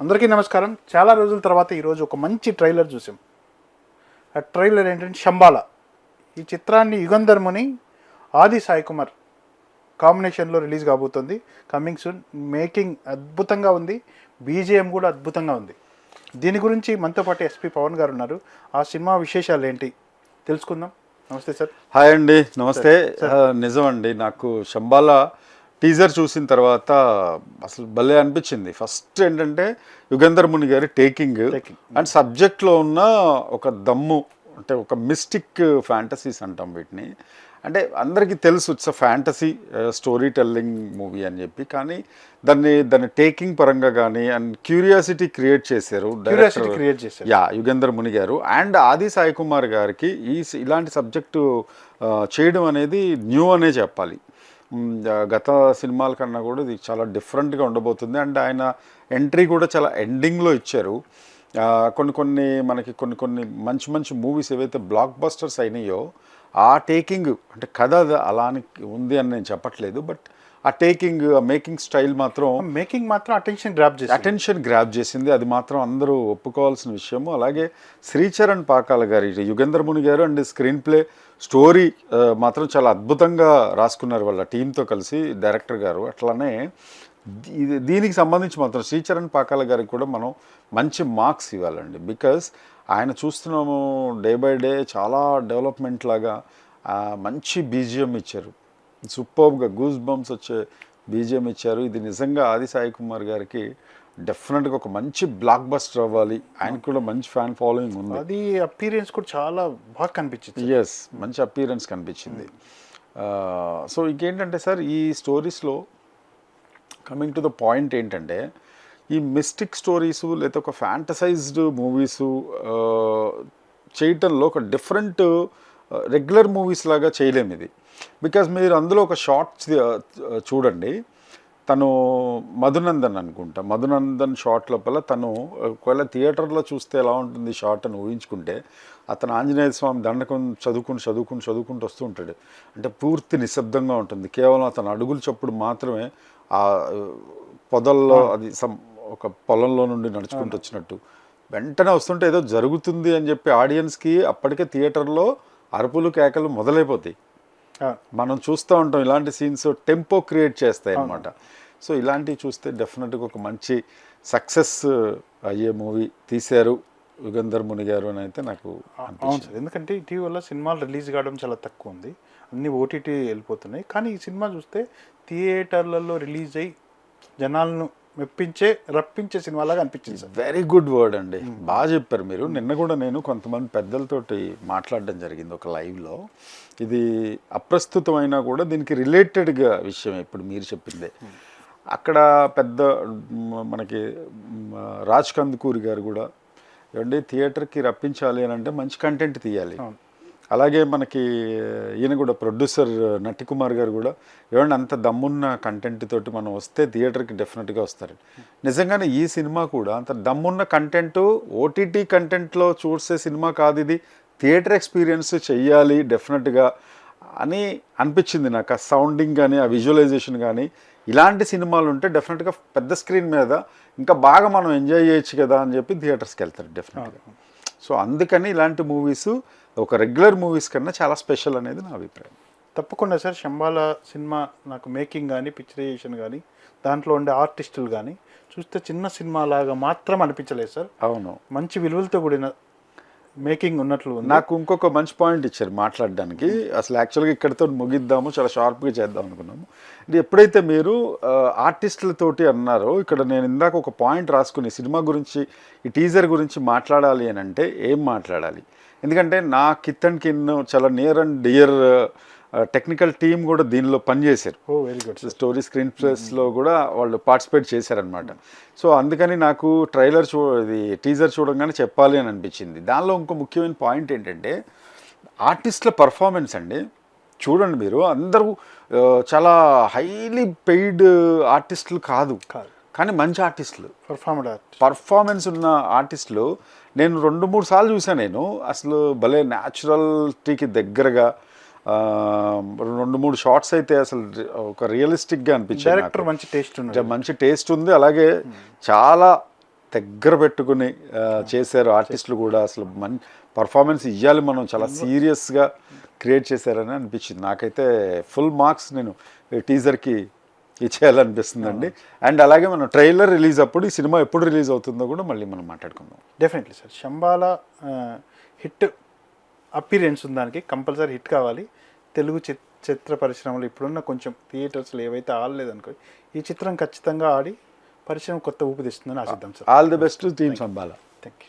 అందరికీ నమస్కారం. చాలా రోజుల తర్వాత ఈరోజు ఒక మంచి ట్రైలర్ చూసాం. ఆ ట్రైలర్ ఏంటంటే శంబాల. ఈ చిత్రాన్ని యుగంధర్ ముని ఆది సాయి కుమార్ కాంబినేషన్లో రిలీజ్ కాబోతుంది. కమింగ్ సూన్ మేకింగ్ అద్భుతంగా ఉంది. బీజిఎం కూడా అద్భుతంగా ఉంది. దీని గురించి మనతో పాటు ఎస్పి పవన్ గారు ఉన్నారు. ఆ సినిమా విశేషాలు ఏంటి? తెలుసుకుందాం. నమస్తే సార్. హాయ్ అండి. నమస్తే. నిజం అండి నాకు శంబాల టీజర్ చూసిన తర్వాత అసలు భలే అనిపించింది. ఫస్ట్ ఏంటంటే యుగంధర్ ముని గారి టేకింగ్. అండ్ సబ్జెక్ట్లో ఉన్న ఒక దమ్ము అంటే ఒక మిస్టిక్ ఫ్యాంటసీస్ అంటాం వీటిని. అంటే అందరికీ తెలుసు it's a fantasy story telling movie అని చెప్పి. కానీ దాన్ని దాన్ని టేకింగ్ పరంగా కానీ అండ్ క్యూరియాసిటీ క్రియేట్ చేశారు క్రియేట్ చేశారు. యా యుగేందర్ ముని గారు. అండ్ ఆది సాయి కుమార్ గారికి ఈ ఇలాంటి సబ్జెక్టు చేయడం అనేది న్యూ అనే చెప్పాలి. గత సినిమాల కన్నా కూడా ఇది చాలా డిఫరెంట్గా ఉండబోతుంది. అండ్ ఆయన ఎంట్రీ కూడా చాలా ఎండింగ్లో ఇచ్చారు. కొన్ని కొన్ని మనకి కొన్ని కొన్ని మంచి మంచి మూవీస్ ఏవైతే బ్లాక్ బస్టర్స్ అయినాయో ఆ టేకింగ్ అంటే కథ అది ఉంది అని నేను చెప్పట్లేదు. బట్ ఆ టేకింగ్ ఆ మేకింగ్ స్టైల్ మాత్రం మేకింగ్ మాత్రం అటెన్షన్ గ్రాప్ చేసి అటెన్షన్ గ్రాప్ చేసింది. అది మాత్రం అందరూ ఒప్పుకోవాల్సిన విషయము. అలాగే శ్రీచరణ్ పాకాల గారి యుగేంద్ర ముని గారు అండ్ స్క్రీన్ ప్లే స్టోరీ మాత్రం చాలా అద్భుతంగా రాసుకున్నారు వాళ్ళ టీంతో కలిసి డైరెక్టర్ గారు. అట్లానే దీనికి సంబంధించి మాత్రం శ్రీచరణ్ పాకాల గారికి కూడా మనం మంచి మార్క్స్ ఇవ్వాలండి. బికాస్ ఆయన చూస్తున్నాము డే బై డే చాలా డెవలప్మెంట్ లాగా మంచి బీజిఎం ఇచ్చారు. సూపర్గా గూస్ బంప్స్ వచ్చే బీజిఎం ఇచ్చారు. ఇది నిజంగా ఆది సాయి కుమార్ గారికి డెఫినెట్గా ఒక మంచి బ్లాక్ బస్టర్ అవ్వాలి. ఆయనకు కూడా మంచి ఫ్యాన్ ఫాలోయింగ్ ఉంది. అది అపీరియన్స్ కూడా చాలా బాగా కనిపించింది. ఎస్ మంచి అపీరెన్స్ కనిపించింది. సో ఇంకేంటంటే సార్ ఈ స్టోరీస్లో కమింగ్ టు ద పాయింట్ ఏంటంటే ఈ మిస్టిక్ స్టోరీస్ లేదా ఒక ఫ్యాంటసైజ్డ్ మూవీస్ చేయటంలో ఒక డిఫరెంట్ రెగ్యులర్ మూవీస్ లాగా చేయలేము ఇది. బికాజ్ మీరు అందులో ఒక షార్ట్ చూడండి. తను మధునందన్ అనుకుంటా. మధునందన్ షార్ట్ లోపల తను ఒకవేళ థియేటర్లో చూస్తే ఎలా ఉంటుంది షార్ట్ అని ఊహించుకుంటే అతను ఆంజనేయ స్వామి దండకం చదువుకుని చదువుకుని చదువుకుంటూ వస్తూ ఉంటాడు. అంటే పూర్తి నిశ్శబ్దంగా ఉంటుంది. కేవలం అతను అడుగులు చప్పుడు మాత్రమే ఆ పొదల్లో అది సమ్ ఒక పొలంలో నుండి నడుచుకుంటూ వచ్చినట్టు. వెంటనే వస్తుంటే ఏదో జరుగుతుంది అని చెప్పి ఆడియన్స్కి అప్పటికే థియేటర్లో అరుపులు కేకలు మొదలైపోతాయి. మనం చూస్తూ ఉంటాం ఇలాంటి సీన్స్ టెంపో క్రియేట్ చేస్తాయి అన్నమాట. సో ఇలాంటివి చూస్తే డెఫినెట్గా ఒక మంచి సక్సెస్ అయ్యే మూవీ తీశారు యుగంధర్ ముని గారు అని అయితే నాకు అవును సార్. ఎందుకంటే ఇటీవల సినిమాలు రిలీజ్ కావడం చాలా తక్కువ ఉంది. అన్ని ఓటీటీ వెళ్ళిపోతున్నాయి. కానీ ఈ సినిమా చూస్తే థియేటర్లలో రిలీజ్ అయ్యి జనాలను మెప్పించే రప్పించే సినిమాలాగా అనిపించింది సార్. వెరీ గుడ్ వర్డ్ అండి. బాగా చెప్పారు మీరు. నిన్న కూడా నేను కొంతమంది పెద్దలతోటి మాట్లాడడం జరిగింది ఒక లైవ్లో. ఇది అప్రస్తుతమైనా కూడా దీనికి రిలేటెడ్గా విషయం ఇప్పుడు మీరు చెప్పిందే. అక్కడ పెద్ద మనకి రాజ్ కందుకూరి గారు కూడా ఏమండి థియేటర్కి రప్పించాలి అని అంటే మంచి కంటెంట్ తీయాలి. అలాగే మనకి ఈయన కూడా ప్రొడ్యూసర్ నటికుమార్ గారు కూడా ఏమన్నా అంత దమ్మున్న కంటెంట్ తోటి మనం వస్తే థియేటర్కి డెఫినెట్గా వస్తారు. నిజంగానే ఈ సినిమా కూడా అంత దమ్మున్న కంటెంట్ ఓటీటీ కంటెంట్లో చూసే సినిమా కాదు ఇది. థియేటర్ ఎక్స్పీరియన్స్ చెయ్యాలి డెఫినెట్గా అని అనిపించింది నాకు. ఆ సౌండింగ్ కానీ ఆ విజువలైజేషన్ కానీ ఇలాంటి సినిమాలు ఉంటే డెఫినెట్గా పెద్ద స్క్రీన్ మీద ఇంకా బాగా మనం ఎంజాయ్ చేయొచ్చు కదా అని చెప్పి థియేటర్స్కి వెళ్తారు డెఫినెట్గా. సో అందుకని ఇలాంటి మూవీస్ ఒక రెగ్యులర్ మూవీస్ కన్నా చాలా స్పెషల్ అనేది నా అభిప్రాయం. తప్పకుండా సార్ శంబాల సినిమా నాకు మేకింగ్ కానీ పిక్చరైజేషన్ కానీ దాంట్లో ఉండే ఆర్టిస్టులు కానీ చూస్తే చిన్న సినిమా లాగా మాత్రం అనిపించలేదు సార్. అవును. మంచి విలువలతో కూడిన మేకింగ్ ఉన్నట్లు నాకు ఇంకొక మంచి పాయింట్ ఇచ్చారు మాట్లాడడానికి. అసలు యాక్చువల్గా ఇక్కడితో ముగిద్దాము చాలా షార్ప్గా చేద్దాం అనుకున్నాము. ఎప్పుడైతే మీరు ఆర్టిస్టులతోటి అన్నారో ఇక్కడ నేను ఇందాక ఒక పాయింట్ రాసుకుని సినిమా గురించి ఈ టీజర్ గురించి మాట్లాడాలి అని అంటే ఏం మాట్లాడాలి? ఎందుకంటే నా కిత్ అండ్ కిన్ చాలా near and dear technical team కూడా దీనిలో పనిచేశారు. వెరీ గుడ్ స్టోరీ స్క్రీన్ ప్లేస్లో కూడా వాళ్ళు పార్టిసిపేట్ చేశారనమాట సో అందుకని నాకు ట్రైలర్ చూ ఇది టీజర్ చూడంగానే చెప్పాలి అని అనిపించింది. దానిలో ఇంకో ముఖ్యమైన పాయింట్ ఏంటంటే ఆర్టిస్టుల పర్ఫార్మెన్స్ అండి. చూడండి మీరు అందరూ చాలా హైలీ పెయిడ్ ఆర్టిస్టులు కాదు. కాదు. కానీ మంచి ఆర్టిస్టులు పర్ఫార్మెడ్ ఆర్ట్ పర్ఫార్మెన్స్ ఉన్న ఆర్టిస్టులు నేను రెండు మూడు సార్లు చూసాను నేను. అసలు భలే న్యాచురల్టీకి దగ్గరగా రెండు మూడు షార్ట్స్ అయితే అసలు ఒక రియలిస్టిక్గా అనిపించాయి నాకు. డైరెక్టర్ మంచి టేస్ట్ ఉన్నాడు మంచి టేస్ట్ ఉంది. అలాగే చాలా దగ్గర పెట్టుకుని చేశారు ఆర్టిస్టులు కూడా. అసలు మన్ పర్ఫార్మెన్స్ ఇవ్వాలి మనం. చాలా సీరియస్గా క్రియేట్ చేశారని అనిపించింది. నాకైతే ఫుల్ మార్క్స్ నేను టీజర్కి ఇచ్చేయాలనిపిస్తుందండి. అండ్ అలాగే మనం ట్రైలర్ రిలీజ్ అప్పుడు ఈ సినిమా ఎప్పుడు రిలీజ్ అవుతుందో కూడా మళ్ళీ మనం మాట్లాడుకుందాం. Definitely sir Shambala hit appearance ఉంది దానికి కంపల్సరీ హిట్ కావాలి. తెలుగు చిత్ చిత్ర పరిశ్రమలో ఇప్పుడున్న కొంచెం థియేటర్స్లో ఏవైతే ఆడలేదనుకో ఈ చిత్రం ఖచ్చితంగా ఆడి పరిశ్రమ కొత్త ఊపి తెస్తుందని ఆశిద్దాం sir. All the best team Shambala thank you